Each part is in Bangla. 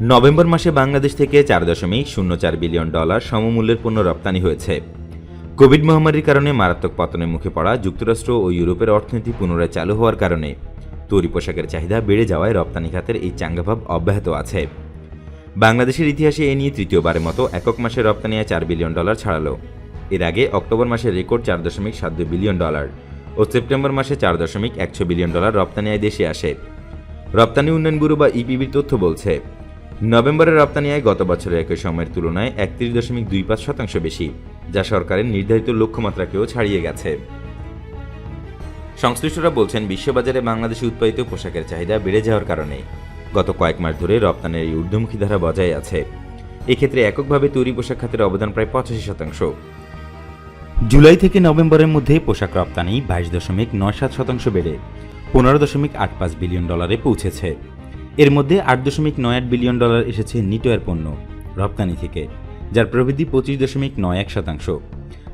নভেম্বর মাসে বাংলাদেশ থেকে চার দশমিক শূন্য চার বিলিয়ন ডলার সমমূল্যের পণ্য রপ্তানি হয়েছে। কোভিড মহামারীর কারণে মারাত্মক পতনের মুখে পড়া যুক্তরাষ্ট্র ও ইউরোপের অর্থনীতি পুনরায় চালু হওয়ার কারণে তৈরি পোশাকের চাহিদা বেড়ে যাওয়ায় রপ্তানি খাতের এই চাঙ্গাভাব অব্যাহত আছে। বাংলাদেশের ইতিহাসে এ নিয়ে তৃতীয়বারের মতো একক মাসে রপ্তানি চার বিলিয়ন ডলার ছাড়ালো। এর আগে অক্টোবর মাসে রেকর্ড চার দশমিক সাত দুই বিলিয়ন ডলার ও সেপ্টেম্বর মাসে চার দশমিক একশো বিলিয়ন ডলার রপ্তানি আয় দেশে আসে। রপ্তানি উন্নয়ন ব্যুরো বা ইপিবির তথ্য বলছে নভেম্বরের রপ্তানি আয় গত বছরের একই সময়ের তুলনায় একত্রিশ দশমিক দুই পাঁচ শতাংশ বেশি, যা সরকারের নির্ধারিত লক্ষ্যমাত্রাকেও ছাড়িয়ে গেছে। সংশ্লিষ্টরা বলছেন, বিশ্ববাজারে বাংলাদেশে উৎপাদিত পোশাকের চাহিদা বেড়ে যাওয়ার কারণে গত কয়েক মাস ধরে রপ্তানির এই ঊর্ধ্বমুখী ধারা বজায় আছে। এক্ষেত্রে এককভাবে তৈরি পোশাক খাতের অবদান প্রায় পঁচাশি শতাংশ। জুলাই থেকে নভেম্বরের মধ্যে পোশাক রপ্তানি বাইশ দশমিক নয় সাত শতাংশ বেড়ে পনেরো দশমিক আট পাঁচ বিলিয়ন ডলারে পৌঁছেছে। এর মধ্যে আট দশমিক নয় আট বিলিয়ন ডলার এসেছে নিটোয়ার পণ্য, রপ্তানি থেকে, যার প্রবৃদ্ধি পঁচিশ দশমিক নয় এক শতাংশ।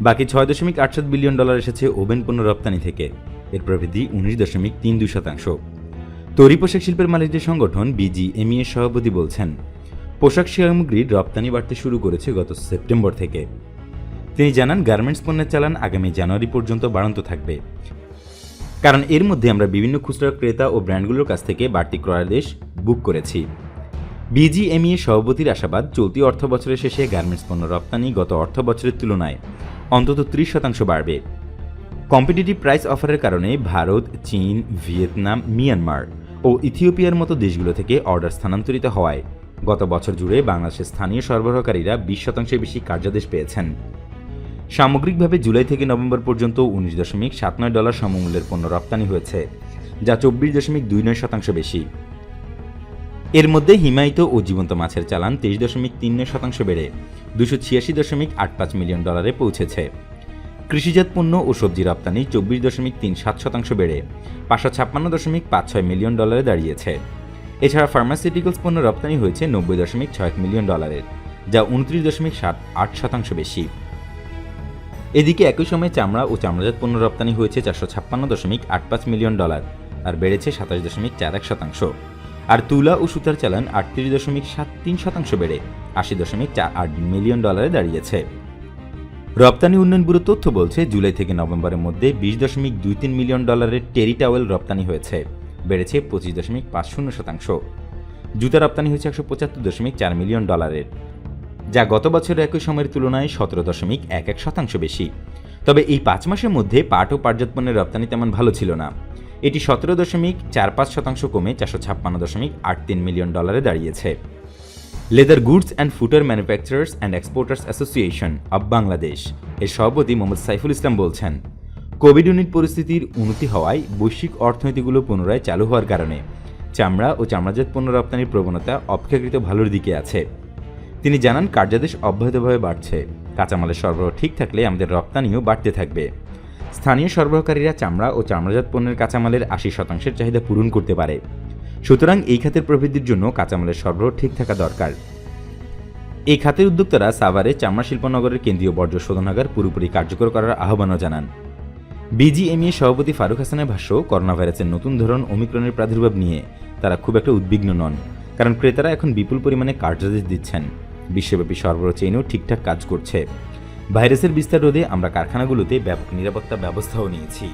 বাকি ছয় দশমিক আট সাত বিলিয়ন ডলার এসেছে ওভেন পণ্য রপ্তানি থেকে, এর প্রবৃদ্ধি উনিশ দশমিক তিন দুই শতাংশ। তৈরি পোশাক শিল্পের মালিকদের সংগঠন বিজিএমই এর সভাপতি বলছেন, পোশাক সামগ্রীর রপ্তানি বাড়তে শুরু করেছে গত সেপ্টেম্বর থেকে। তিনি জানান, গার্মেন্টস পণ্যের চালান আগামী জানুয়ারি পর্যন্ত বাড়ন্ত থাকবে। কারণ এর মধ্যে আমরা বিভিন্ন খুচরা ক্রেতা ও ব্র্যান্ডগুলোর কাছ থেকে বাড়তি ক্রয়াদেশ বুক করেছি। বিজিএমইএ সভাপতির আশাবাদ, চলতি অর্থ বছরের শেষে গার্মেন্টস পণ্য রপ্তানি গত অর্থ বছরের তুলনায় অন্তত ত্রিশ শতাংশ বাড়বে। কম্পিটিটিভ প্রাইস অফারের কারণে ভারত, চীন, ভিয়েতনাম, মিয়ানমার ও ইথিওপিয়ার মতো দেশগুলো থেকে অর্ডার স্থানান্তরিত হওয়ায় গত বছর জুড়ে বাংলাদেশের স্থানীয় সরবরাহকারীরা বিশ শতাংশের বেশি কার্যাদেশ পেয়েছেন। সামগ্রিকভাবে জুলাই থেকে নভেম্বর পর্যন্ত উনিশ দশমিক সাত নয় ডলার সমমূল্যের পণ্য রপ্তানি হয়েছে, যা চব্বিশ দশমিক দুই নয় শতাংশ বেশি। এর মধ্যে হিমায়িত ও জীবন্ত মাছের চালান তেইশ দশমিক তিন নয় শতাংশ বেড়ে দুশো ছিয়াশি দশমিক আট পাঁচ মিলিয়ন ডলারে পৌঁছেছে। কৃষিজাত পণ্য ও সবজি রপ্তানি চব্বিশ দশমিক তিন সাত শতাংশ বেড়ে পাঁচশো ছাপ্পান্ন দশমিক পাঁচ ছয় মিলিয়ন ডলারে দাঁড়িয়েছে। এছাড়া ফার্মাসিউটিক্যালস পণ্য রপ্তানি হয়েছে নব্বই দশমিক ছয় মিলিয়ন ডলারের, যা উনত্রিশ দশমিক সাত আট শতাংশ বেশি। এদিকে একই সময়ে চামড়া ও চামড়াজাত পণ্য রপ্তানি হয়েছে চারশো ছাপ্পান্ন দশমিক আট পাঁচ মিলিয়ন ডলার আর বেড়েছে সাতাশ দশমিক চার এক শতাংশ। আর তুলা ও সুতার চালান আটত্রিশ দশমিক সাত তিন শতাংশ বেড়ে আশি দশমিক চার আট মিলিয়ন ডলারে দাঁড়িয়েছে। রপ্তানি উন্নয়ন ব্যুরো তথ্য বলছে, জুলাই থেকে নভেম্বরের মধ্যে বিশ দশমিক দুই তিন মিলিয়ন ডলারের টেরি টাওয়েল রপ্তানি হয়েছে, বেড়েছে পঁচিশ দশমিক পাঁচ শূন্য শতাংশ। জুতা রপ্তানি হয়েছে একশো পঁচাত্তর দশমিক চার মিলিয়ন ডলারের। যা গত বছরের একই সময়ের তুলনায় সতেরো দশমিক এক এক শতাংশ বেশি। তবে এই পাঁচ মাসের মধ্যে পাট ও পাটজাত পণ্যের রপ্তানি তেমন ভালো ছিল না। এটি সতেরো দশমিক চার পাঁচ শতাংশ কমে চারশো ছাপ্পান্ন দশমিক আট তিন মিলিয়ন ডলারে দাঁড়িয়েছে। Leather goods and footwear manufacturers and exporters association of Bangladesh, এর সভাপতি মোহাম্মদ সাইফুল ইসলাম বলছেন, কোভিড উনিট পরিস্থিতির উন্নতি হওয়ায় বৈশ্বিক অর্থনীতিগুলো পুনরায় চালু হওয়ার কারণে চামড়া ও চামড়াজাত পণ্য রপ্তানির প্রবণতা অপেক্ষাকৃত ভালোর দিকে আছে। তিনি জানান, কার্যাদেশ অব্যাহতভাবে বাড়ছে। কাঁচামালের সরবরাহ ঠিক থাকলে আমাদের রপ্তানিও বাড়তে থাকবে। স্থানীয় সরবরাহকারীরা চামড়া ও চামড়াজাত পণ্যের কাঁচামালের আশি শতাংশের চাহিদা পূরণ করতে পারে। সুতরাং এই খাতের প্রবৃদ্ধির জন্য কাঁচামালের সরবরাহ ঠিক থাকা দরকার। এই খাতের উদ্যোক্তারা সাভারে চামড়া শিল্পনগরের কেন্দ্রীয় বর্জ্য শোধনাগার পুরোপুরি কার্যকর করার আহ্বানও জানান। বিজিএমইএ সভাপতি ফারুক হাসানের ভাষ্য করোনা ভাইরাসের নতুন ধরন ওমিক্রনের প্রাদুর্ভাব নিয়ে তারা খুব একটা উদ্বিগ্ন নন, কারণ ক্রেতারা এখন বিপুল পরিমাণে কার্যাদেশ দিচ্ছেন। বিশ্বব্যাপী সরবরাহ চেইনও ঠিকঠাক কাজ করছে। ভাইরাসের বিস্তার রোধে আমরা কারখানাগুলোতে ব্যাপক নিরাপত্তা ব্যবস্থাও নিয়েছি।